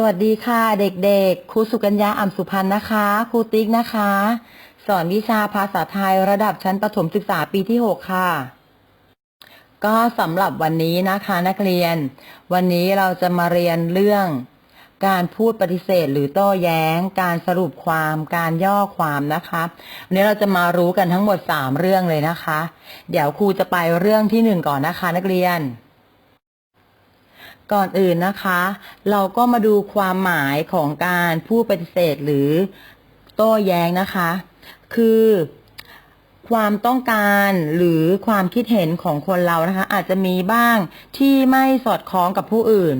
สวัสดีค่ะเด็กๆ ครูสุกัญญาอ่ำสุพรรณนะคะ ครูติ๊กนะคะ สอนวิชาภาษาไทยระดับชั้นประถมศึกษาปีที่ 6 ค่ะ ก็สำหรับวันนี้นะคะนักเรียน วันนี้เราจะมาเรียนเรื่อง การพูดปฏิเสธหรือโต้แย้ง การสรุปความการย่อความนะคะวันนี้เราจะมารู้กันทั้งหมด 3 เรื่องเลยนะคะ เดี๋ยวครูจะไปเรื่องที่หนึ่งก่อนนะคะ นักเรียน ก่อนอื่นนะคะ เราก็มาดูความหมายของการพูดปฏิเสธหรือโต้แย้งนะคะ คือความต้องการหรือความคิดเห็นของคนเรานะคะ อาจจะมีบ้างที่ไม่สอดคล้องกับผู้อื่น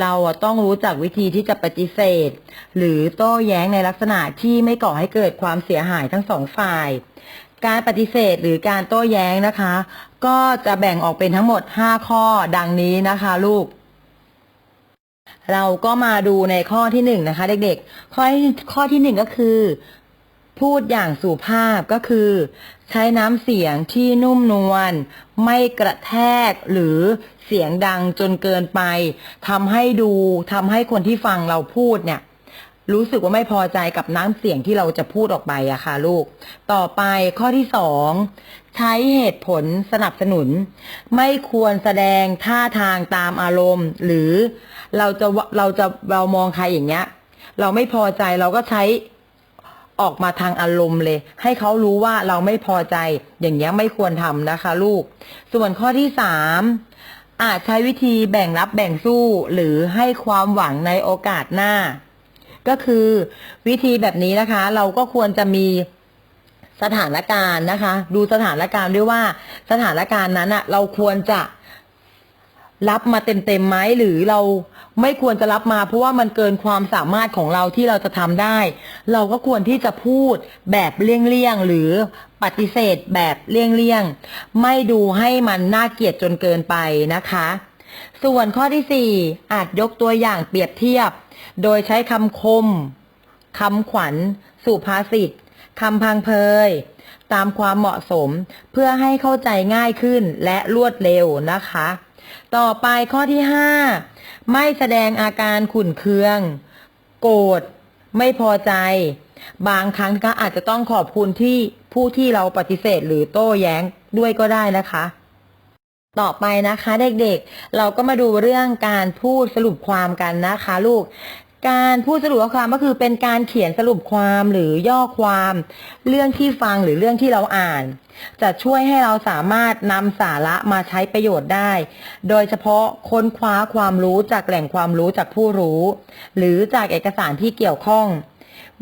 เราต้องรู้จักวิธีที่จะปฏิเสธ หรือโต้แย้งในลักษณะที่ไม่ก่อให้เกิดความเสียหายทั้งสองฝ่าย การปฏิเสธหรือการโต้แย้งนะคะ ก็จะแบ่งออกเป็นทั้งหมด 5 ข้อดังนี้นะคะ ลูก เราก็มาดูในข้อที่หนึ่งนะคะ เด็กๆ ข้อที่ข้อที่หนึ่งก็คือ พูดอย่างสุภาพก็คือ ใช้น้ำเสียงที่นุ่มนวลไม่กระแทกหรือเสียงดังจนเกินไปทำให้ดูทำให้คนที่ฟังเราพูดเนี่ย รู้สึกว่าไม่พอใจกับน้ำเสียงที่เราจะพูดออกไปอะค่ะลูก ต่อไปข้อที่สองใช้เหตุผลสนับสนุน ไม่ควรแสดงท่าทางตามอารมณ์ หรือเราจะเราจะเรามองใครอย่างเงี้ย เราไม่พอใจเราก็ใช้ออกมาทางอารมณ์เลย ให้เขารู้ว่าเราไม่พอใจอย่างเงี้ยไม่ควรทำนะคะ ลูก ส่วนข้อที่สามอาจใช้วิธีแบ่งรับแบ่งสู้หรือให้ความหวังในโอกาสหน้า ก็คือวิธีแบบนี้นะคะ เราก็ควรจะมีสถานการณ์นะคะ ดูสถานการณ์ด้วยว่าสถานการณ์นั้นอะเราควรจะรับมาเต็มๆไหมหรือเราไม่ควรจะรับมา เพราะว่ามันเกินความสามารถของเราที่เราจะทำได้ เราก็ควรที่จะพูดแบบเลี่ยงๆหรือปฏิเสธแบบเลี่ยงๆไม่ดูให้มันน่าเกลียดจนเกินไปนะคะ ส่วนข้อที่ 4 อาจยกตัวอย่างเปรียบเทียบ โดยใช้คำคมคำขวัญ สุภาษิตคำพังเพย ตามความเหมาะสมเพื่อให้เข้าใจง่ายขึ้นและรวดเร็วนะคะ ต่อไปข้อที่ 5 ไม่แสดงอาการขุ่นเคือง โกรธไม่พอใจ บางครั้งก็อาจจะต้องขอบคุณที่ผู้ที่เราปฏิเสธหรือโต้แย้งด้วยก็ได้นะคะ ต่อไปนะคะเด็กๆ เราก็มาดูเรื่องการพูดสรุปความกันนะคะลูก การพูดสรุปความก็คือเป็นการเขียนสรุปความหรือย่อความ เรื่องที่ฟังหรือเรื่องที่เราอ่าน จะช่วยให้เราสามารถนำสาระมาใช้ประโยชน์ได้ โดยเฉพาะค้นคว้าความรู้จากแหล่งความรู้จากผู้รู้ หรือจากเอกสารที่เกี่ยวข้อง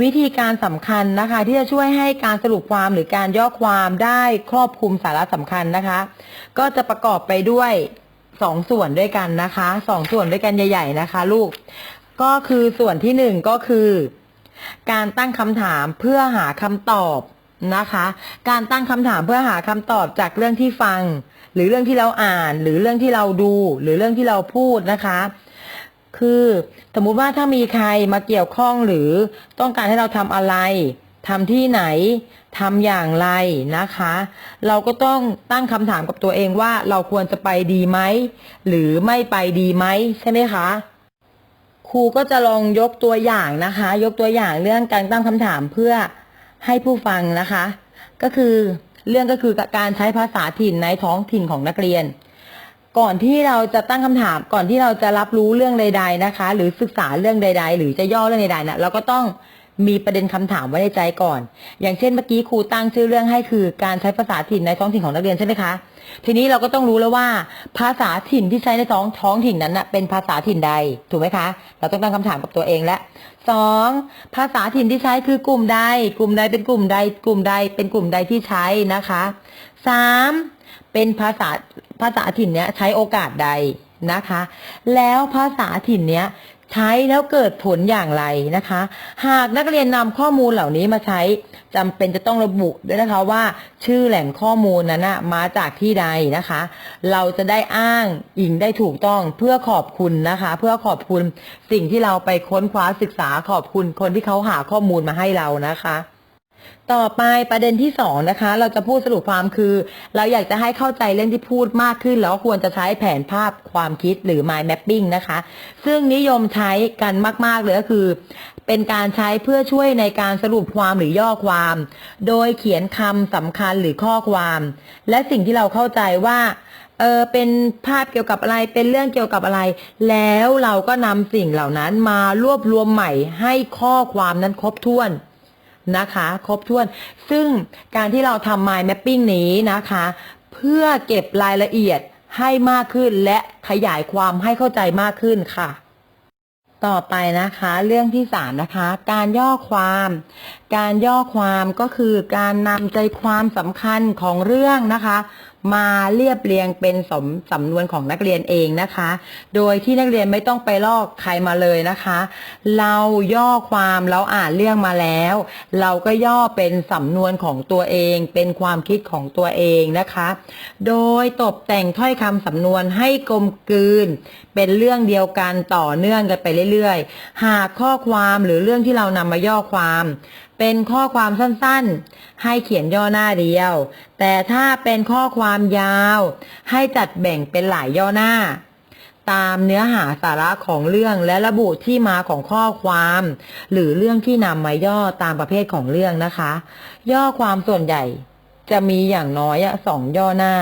วิธีการสำคัญนะคะ ที่จะช่วยให้การสรุปความหรือการย่อความได้ครอบคลุมสาระสำคัญนะคะ ก็จะประกอบไปด้วยสองส่วนด้วยกันนะคะสองส่วนด้วยกันใหญ่ ๆนะคะ ลูก ก็คือส่วนที่หนึ่งก็คือ การตั้งคำถามเพื่อหาคำตอบนะคะ การตั้งคำถามเพื่อหาคำตอบจากเรื่องที่ฟัง หรือเรื่องที่เราอ่าน หรือเรื่องที่เราดู หรือเรื่องที่เราพูดนะคะ คือสมมุติว่าถ้ามีใครมาเกี่ยวข้องหรือต้องการให้เราทำอะไรทำที่ไหนทำอย่างไรนะคะ เราก็ต้องตั้งคำถามกับตัวเองว่าเราควรจะไปดีไหมหรือไม่ไปดีไหมใช่ไหมคะครูก็จะลองยกตัวอย่างนะคะ ยกตัวอย่างเรื่องการตั้งคำถามเพื่อให้ผู้ฟังนะคะ ก็คือเรื่องก็คือการใช้ภาษาถิ่นในท้องถิ่นของนักเรียน ก่อนที่เราจะตั้งคำถามก่อนที่เราจะรับรู้เรื่องใด ๆนะคะ หรือศึกษาเรื่องใด ๆ หรือจะย่อเรื่องใดๆนะเราก็ต้องมีประเด็นคำถามไว้ในใจก่อน อย่างเช่นเมื่อกี้ครูตั้งชื่อเรื่องให้คือการใช้ภาษาถิ่นในท้องถิ่นของนักเรียนใช่ไหมคะ ทีนี้เราก็ต้องรู้แล้วว่า ภาษาถิ่นที่ใช้ในท้องท้องถิ่นนั้นนะเป็นภาษาถิ่นใดถูกไหมคะ เราต้องตั้งคำถามกับตัวเองและสองภาษาถิ่นที่ใช้คือกลุ่มใด กลุ่มใดเป็นกลุ่มใด กลุ่มใดเป็นกลุ่มใดที่ใช้นะคะสามเป็นภาษา ภาษาถิ่นเนี้ยใช้โอกาสใดนะคะ แล้วภาษาถิ่นเนี้ยใช้แล้วเกิดผลอย่างไรนะคะ หากนักเรียนนำข้อมูลเหล่านี้มาใช้จำเป็นจะต้องระบุด้วยนะคะว่า ชื่อแหล่งข้อมูลนั้นนะมาจากที่ใดนะคะ เราจะได้อ้างอิงได้ถูกต้องเพื่อขอบคุณนะคะ เพื่อขอบคุณสิ่งที่เราไปค้นคว้าศึกษาขอบคุณคนที่เขาหาข้อมูลมาให้เรานะคะ ต่อไปประเด็นที่สองนะคะ เราจะพูดสรุปความคือ เราอยากจะให้เข้าใจเรื่องที่พูดมากขึ้น แล้วควรจะใช้แผนภาพความคิดหรือ mind mapping นะคะ ซึ่งนิยมใช้กันมาก ๆ เลยก็คือ เป็นการใช้เพื่อช่วยในการสรุปความหรือย่อความ โดยเขียนคำสำคัญหรือข้อความ และสิ่งที่เราเข้าใจว่าเออเป็นภาพเกี่ยวกับอะไรเป็นเรื่องเกี่ยวกับอะไร แล้วเราก็นำสิ่งเหล่านั้นมารวบรวมใหม่ให้ข้อความนั้นครบถ้วน นะคะ ครบถ้วน ซึ่งการที่เราทำ mind mapping นี้นะคะ เพื่อเก็บรายละเอียดให้มากขึ้นและขยายความให้เข้าใจมากขึ้นค่ะ ต่อไปนะคะ เรื่องที่สามนะคะ การย่อความ การย่อความก็คือการนำใจความสำคัญของเรื่องนะคะ มาเรียบเรียงเป็นสมสำนวนของนักเรียนเองนะคะ โดยที่นักเรียนไม่ต้องไปลอกใครมาเลยนะคะ เราย่อความเราอ่านเรื่องมาแล้ว เราก็ย่อเป็นสำนวนของตัวเอง เป็นความคิดของตัวเองนะคะ โดยตกแต่งถ้อยคำสำนวนให้กลมกลืน เป็นเรื่องเดียวกันต่อเนื่องกันไปเรื่อยๆ หากข้อความหรือเรื่องที่เรานำมาย่อความ เป็นข้อความสั้นๆ ให้เขียนย่อหน้าเดียว แต่ถ้าเป็นข้อความยาว ให้จัดแบ่งเป็นหลายย่อหน้า ตามเนื้อหาสาระของเรื่องและระบุที่มาของข้อความ หรือเรื่องที่นำมาย่อตามประเภทของเรื่องนะคะ ย่อความส่วนใหญ่ จะมีอย่างน้อยสองย่อหน้า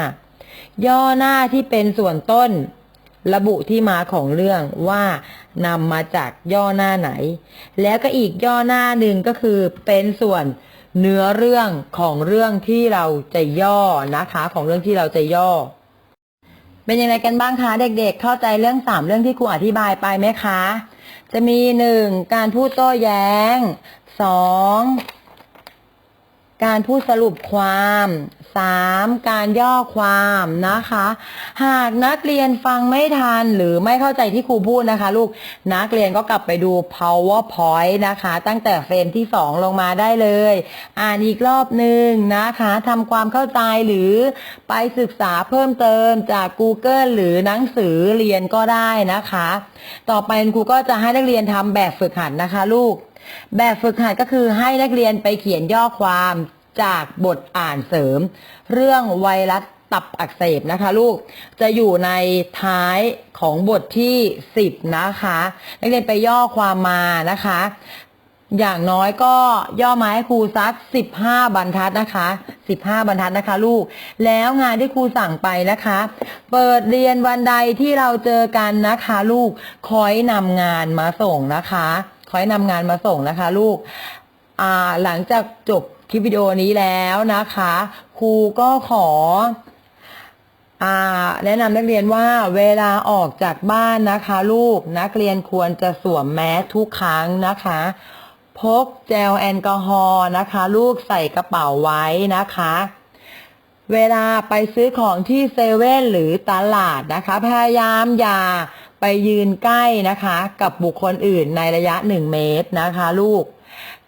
ย่อหน้าที่เป็นส่วนต้น ระบุที่มาของเรื่องว่านำมาจากย่อหน้าไหน แล้วก็อีกย่อหน้าหนึ่งก็คือเป็นส่วนเนื้อเรื่องของเรื่องที่เราจะย่อนะคะของเรื่องที่เราจะย่อ เป็นยังไงกันบ้างคะเด็กๆ เข้าใจเรื่องสามเรื่องที่ครูอธิบายไปไหมคะ จะมีหนึ่งการพูดโต้แย้งสอง การพูดสรุปความสามการย่อความนะคะ หากนักเรียนฟังไม่ทันหรือไม่เข้าใจที่ครูพูดนะคะ ลูกนักเรียนก็กลับไปดู powerpoint นะคะ ตั้งแต่เฟรมที่สองลงมาได้เลย อ่านอีกรอบหนึ่งนะคะทำความเข้าใจหรือไปศึกษาเพิ่มเติมจาก Google หรือหนังสือเรียนก็ได้นะคะ ต่อไปครูก็จะให้นักเรียนทำแบบฝึกหัดนะคะ ลูก แบบฝึกหัดก็คือให้นักเรียนไปเขียนย่อความจากบทอ่านเสริม เรื่องไวรัสตับอักเสบนะคะลูก จะอยู่ในท้ายของบทที่ 10 นะคะ นักเรียนไปย่อความมานะคะ อย่างน้อยก็ย่อมาให้ครูสัก 15 บรรทัดนะคะ 15 บรรทัดนะคะ ลูก แล้วงานที่ครูสั่งไปนะคะ เปิดเรียนวันใดที่เราเจอกันนะคะ ลูกคอยนำงานมาส่งนะคะ คอยนำงานมาส่งนะคะ ลูกหลังจากจบคลิปวิดีโอนี้แล้วนะคะ ครูก็ขออแนะนำนักเรียนว่าเวลาออกจากบ้านนะคะ ลูกนักเรียนควรจะสวมแมสทุกครั้งนะคะ พกเจลแอลกอฮอล์นะคะ ลูกใส่กระเป๋าไว้นะคะ เวลาไปซื้อของที่เซเว่นหรือตลาดนะคะ พยายามอย่า ไปยืนใกล้นะคะ กับบุคคลอื่นในระยะ 1 เมตรนะคะ ลูก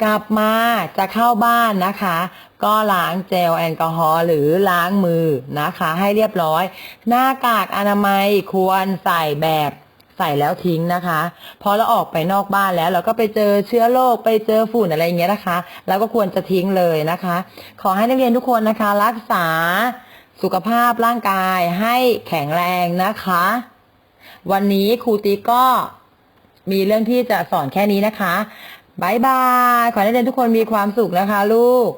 กลับมาจะเข้าบ้านนะคะ ก็ล้างเจลแอลกอฮอล์หรือล้างมือนะคะ ให้เรียบร้อย หน้ากากอนามัยควรใส่แบบใส่แล้วทิ้งนะคะพอเราออกไปนอกบ้านแล้ว เราก็ไปเจอเชื้อโรคไปเจอฝุ่นอะไรอย่างเงี้ยนะคะเราก็ควรจะทิ้งเลยนะคะ ขอให้นักเรียนทุกคนนะคะ รักษาสุขภาพร่างกายให้แข็งแรงนะคะ วันนี้ครูติ๊กก็มีเรื่องที่จะสอนแค่นี้นะคะบายบาย ขอให้นักเรียนทุกคนมีความสุขนะคะลูก